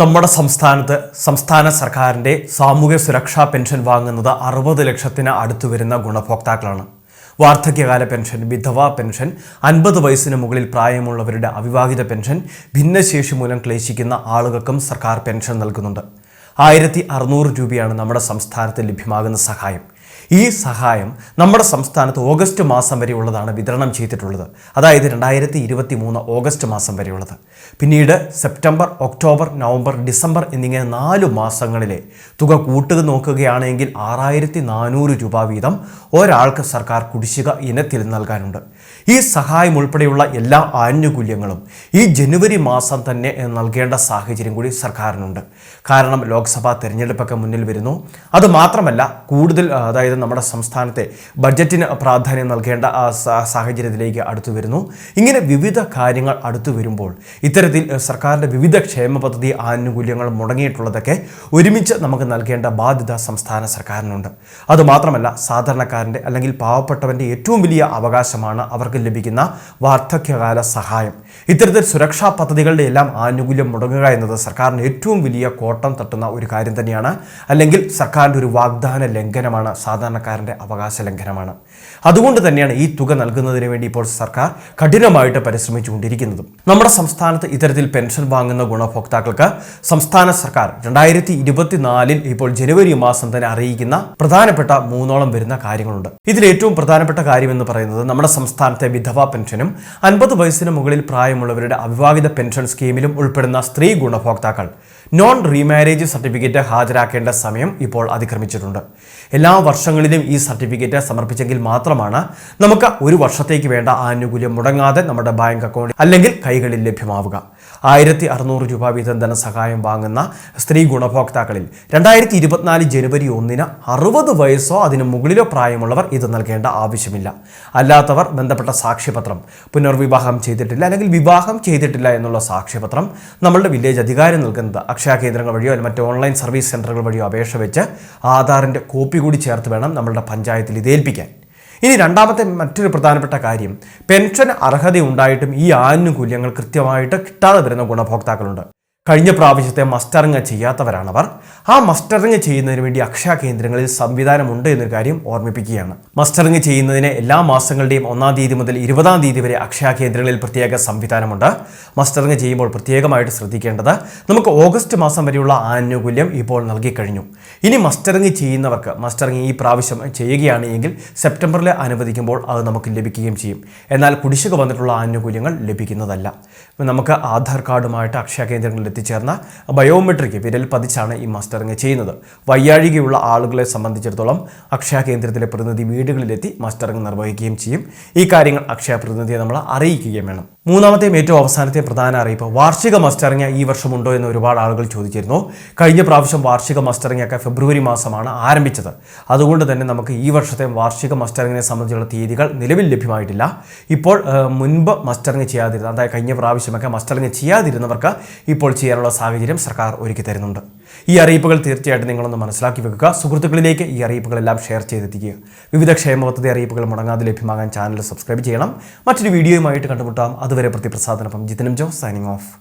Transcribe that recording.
നമ്മുടെ സംസ്ഥാനത്ത് സംസ്ഥാന സർക്കാരിന്റെ സാമൂഹ്യ സുരക്ഷാ പെൻഷൻ വാങ്ങുന്നത് അറുപത് ലക്ഷത്തിന് അടുത്തു വരുന്ന ഗുണഭോക്താക്കളാണ്. വാർദ്ധക്യകാല പെൻഷൻ വിധവാ പെൻഷൻ അൻപത് വയസ്സിന് മുകളിൽ പ്രായമുള്ളവരുടെ അവിവാഹിത പെൻഷൻ ഭിന്നശേഷി മൂലം ക്ലേശിക്കുന്ന ആളുകൾക്കും സർക്കാർ പെൻഷൻ നൽകുന്നുണ്ട്. ആയിരത്തി അറുന്നൂറ് രൂപയാണ് നമ്മുടെ സംസ്ഥാനത്ത് ലഭ്യമാകുന്ന സഹായം. ഈ സഹായം നമ്മുടെ സംസ്ഥാനത്ത് ഓഗസ്റ്റ് മാസം വരെയുള്ളതാണ് വിതരണം ചെയ്തിട്ടുള്ളത്. അതായത് രണ്ടായിരത്തി ഇരുപത്തി മൂന്ന് ഓഗസ്റ്റ് മാസം വരെയുള്ളത്. പിന്നീട് സെപ്റ്റംബർ ഒക്ടോബർ നവംബർ ഡിസംബർ എന്നിങ്ങനെ നാല് മാസങ്ങളിലെ തുക കൂട്ടുക നോക്കുകയാണെങ്കിൽ ആറായിരത്തി നാനൂറ് രൂപ വീതം ഒരാൾക്ക് സർക്കാർ കുടിശ്ശിക ഇനത്തിൽ നൽകാനുണ്ട്. ഈ സഹായം ഉൾപ്പെടെയുള്ള എല്ലാ ആനുകൂല്യങ്ങളും ഈ ജനുവരി മാസം തന്നെ നൽകേണ്ട സാഹചര്യം കൂടി സർക്കാരിനുണ്ട്. കാരണം ലോക്സഭാ തെരഞ്ഞെടുപ്പൊക്കെ മുന്നിൽ വരുന്നു. അത് മാത്രമല്ല കൂടുതൽ അതായത് നമ്മുടെ സംസ്ഥാനത്തെ ബഡ്ജറ്റിന് പ്രാധാന്യം നൽകേണ്ട സാഹചര്യത്തിലേക്ക് അടുത്തു വരുന്നു. ഇങ്ങനെ വിവിധ കാര്യങ്ങൾ അടുത്തു വരുമ്പോൾ ഇത്തരത്തിൽ സർക്കാരിന്റെ വിവിധ ക്ഷേമ പദ്ധതി ആനുകൂല്യങ്ങൾ മുടങ്ങിയിട്ടുള്ളതൊക്കെ ഒരുമിച്ച് നമുക്ക് നൽകേണ്ട ബാധ്യത സംസ്ഥാന സർക്കാരിനുണ്ട്. അതുമാത്രമല്ല സാധാരണക്കാരന്റെ അല്ലെങ്കിൽ പാവപ്പെട്ടവന്റെ ഏറ്റവും വലിയ അവകാശമാണ് അവർക്ക് ലഭിക്കുന്ന വാർദ്ധക്യകാല സഹായം. ഇത്തരത്തിൽ സുരക്ഷാ പദ്ധതികളുടെ എല്ലാം ആനുകൂല്യം മുടങ്ങുക എന്നത് സർക്കാരിന് ഏറ്റവും വലിയ കോട്ടം തട്ടുന്ന ഒരു കാര്യം തന്നെയാണ്. അല്ലെങ്കിൽ സർക്കാരിന്റെ ഒരു വാഗ്ദാന ലംഘനമാണ് സാധാരണക്കാരന്റെ അവകാശ ലംഘനമാണ് അതുകൊണ്ട് തന്നെയാണ് ഈ തുക നൽകുന്നതിന് വേണ്ടി ഇപ്പോൾ സർക്കാർ കഠിനമായിട്ട് പരിശ്രമിച്ചുകൊണ്ടിരിക്കുന്നതും. നമ്മുടെ സംസ്ഥാനത്ത് ഇത്തരത്തിൽ പെൻഷൻ വാങ്ങുന്ന ഗുണഭോക്താക്കൾക്ക് സംസ്ഥാന സർക്കാർ രണ്ടായിരത്തി ഇരുപത്തിനാലിൽ ഇപ്പോൾ ജനുവരി മാസം തന്നെ അറിയിക്കുന്ന പ്രധാനപ്പെട്ട മൂന്നോളം വരുന്ന കാര്യങ്ങളുണ്ട്. ഇതിൽ ഏറ്റവും പ്രധാനപ്പെട്ട കാര്യം എന്ന് പറയുന്നത് നമ്മുടെ സംസ്ഥാനത്തെ വിധവാ പെൻഷനും അൻപത് വയസ്സിന് മുകളിൽ പ്രായമുള്ളവരുടെ അവിവാഹിത പെൻഷൻ സ്കീമിലും ഉൾപ്പെടുന്ന സ്ത്രീ ഗുണഭോക്താക്കൾ നോൺ റീമാരേജ് സർട്ടിഫിക്കറ്റ് ഹാജരാക്കേണ്ട സമയം ഇപ്പോൾ അതിക്രമിച്ചിട്ടുണ്ട്. എല്ലാ വർഷങ്ങളിലും ഈ സർട്ടിഫിക്കറ്റ് സമർപ്പിച്ചെങ്കിൽ മാത്രമാണ് നമുക്ക് ഒരു വർഷത്തേക്ക് വേണ്ട ആനുകൂല്യം മുടങ്ങാതെ നമ്മുടെ ബാങ്ക് അക്കൗണ്ട് അല്ലെങ്കിൽ കൈകളിൽ ലഭ്യമാവുക. ആയിരത്തി അറുന്നൂറ് രൂപ വീതം ധനസഹായം വാങ്ങുന്ന സ്ത്രീ ഗുണഭോക്താക്കളിൽ രണ്ടായിരത്തി ഇരുപത്തിനാല് ജനുവരി ഒന്നിന് അറുപത് വയസ്സോ അതിന് മുകളിലോ പ്രായമുള്ളവർ ഇത് നൽകേണ്ട ആവശ്യമില്ല. അല്ലാത്തവർ ബന്ധപ്പെട്ട സാക്ഷ്യപത്രം പുനർവിവാഹം ചെയ്തിട്ടില്ല അല്ലെങ്കിൽ വിവാഹം ചെയ്തിട്ടില്ല എന്നുള്ള സാക്ഷ്യപത്രം നമ്മളുടെ വില്ലേജ് അധികാരി നൽകുന്നത് അക്ഷയ കേന്ദ്രങ്ങൾ വഴിയോ അല്ലെങ്കിൽ മറ്റ് ഓൺലൈൻ സർവീസ് സെന്ററുകൾ വഴിയോ അപേക്ഷ വെച്ച് ആധാറിന്റെ കോപ്പി കൂടി ചേർത്ത് വേണം നമ്മളുടെ പഞ്ചായത്തിൽ ഇത് ഏൽപ്പിക്കാൻ. ഇനി രണ്ടാമത്തെ മറ്റൊരു പ്രധാനപ്പെട്ട കാര്യം പെൻഷൻ അർഹതയുണ്ടായിട്ടും ഈ ആനുകൂല്യങ്ങൾ കൃത്യമായിട്ട് കിട്ടാതെ വരുന്ന ഗുണഭോക്താക്കളുണ്ട്. കഴിഞ്ഞ പ്രാവശ്യത്തെ മസ്റ്ററിങ് ചെയ്യാത്തവരാണവർ. ആ മസ്റ്ററിങ് ചെയ്യുന്നതിന് വേണ്ടി അക്ഷയ കേന്ദ്രങ്ങളിൽ സംവിധാനമുണ്ട് എന്നൊരു കാര്യം ഓർമ്മിപ്പിക്കുകയാണ്. മസ്റ്ററിങ് ചെയ്യുന്നതിന് എല്ലാ മാസങ്ങളുടെയും ഒന്നാം തീയതി മുതൽ ഇരുപതാം തീയതി വരെ അക്ഷയ കേന്ദ്രങ്ങളിൽ പ്രത്യേക സംവിധാനമുണ്ട്. മസ്റ്ററിങ് ചെയ്യുമ്പോൾ പ്രത്യേകമായിട്ട് ശ്രദ്ധിക്കേണ്ടത് നമുക്ക് ഓഗസ്റ്റ് മാസം വരെയുള്ള ആനുകൂല്യം ഇപ്പോൾ നൽകിക്കഴിഞ്ഞു. ഇനി മസ്റ്ററിങ് ചെയ്യുന്നവർക്ക് മസ്റ്ററിങ് ഈ പ്രാവശ്യം ചെയ്യുകയാണ് എങ്കിൽ സെപ്റ്റംബറിൽ അനുവദിക്കുമ്പോൾ അത് നമുക്ക് ലഭിക്കുകയും ചെയ്യും. എന്നാൽ കുടിശ്ശിക വന്നിട്ടുള്ള ആനുകൂല്യങ്ങൾ ലഭിക്കുന്നതല്ല. നമുക്ക് ആധാർ കാർഡുമായിട്ട് അക്ഷയ കേന്ദ്രങ്ങളിൽ എത്തിച്ചേർന്ന ബയോമെട്രിക് വിരൽ പതിച്ചാണ് ഈ മസ്റ്ററിങ് ചെയ്യുന്നത്. വയ്യാഴികയുള്ള ആളുകളെ സംബന്ധിച്ചിടത്തോളം അക്ഷയ കേന്ദ്രത്തിലെ പ്രതിനിധി വീടുകളിലെത്തി മസ്റ്ററിങ് നിർവഹിക്കുകയും ചെയ്യും. ഈ കാര്യങ്ങൾ അക്ഷയ പ്രതിനിധിയെ നമ്മൾ അറിയിക്കുകയും വേണം. മൂന്നാമത്തെയും ഏറ്റവും അവസാനത്തെ പ്രധാന അറിയിപ്പ്. വാർഷിക മസ്റ്ററിങ് ഈ വർഷമുണ്ടോ എന്ന് ഒരുപാട് ആളുകൾ ചോദിച്ചിരുന്നു. കഴിഞ്ഞ പ്രാവശ്യം വാർഷിക മസ്റ്ററിങ് ഒക്കെ ഫെബ്രുവരി മാസമാണ് ആരംഭിച്ചത്. അതുകൊണ്ട് തന്നെ നമുക്ക് ഈ വർഷത്തെ വാർഷിക മസ്റ്ററിങ്ങിനെ സംബന്ധിച്ചുള്ള തീയതികൾ നിലവിൽ ലഭ്യമായിട്ടില്ല. ഇപ്പോൾ മുൻപ് മസ്റ്ററിങ് ചെയ്യാതിരുന്ന അതായത് കഴിഞ്ഞ പ്രാവശ്യമൊക്കെ മസ്റ്ററിങ് ചെയ്യാതിരുന്നവർക്ക് ഇപ്പോൾ ചെയ്യാനുള്ള സാഹചര്യം സർക്കാർ ഒരുക്കി തരുന്നുണ്ട്. ഈ അറിയിപ്പുകൾ തീർച്ചയായിട്ടും നിങ്ങളൊന്ന് മനസ്സിലാക്കി വെക്കുക. സുഹൃത്തുക്കളിലേക്ക് ഈ അറിയിപ്പുകളെല്ലാം ഷെയർ ചെയ്തെത്തിക്കുക. വിവിധ ക്ഷേമ പദ്ധതി അറിയിപ്പുകൾ മുടങ്ങാതെ ലഭ്യമാകാൻ ചാനൽ സബ്സ്ക്രൈബ് ചെയ്യണം. മറ്റൊരു വീഡിയോയുമായിട്ട് കണ്ടുമുട്ടാം. അതുവരെ പ്രതിപ്രസാദനൊപ്പം ജിതനം ജോസ് സൈനിങ് ഓഫ്.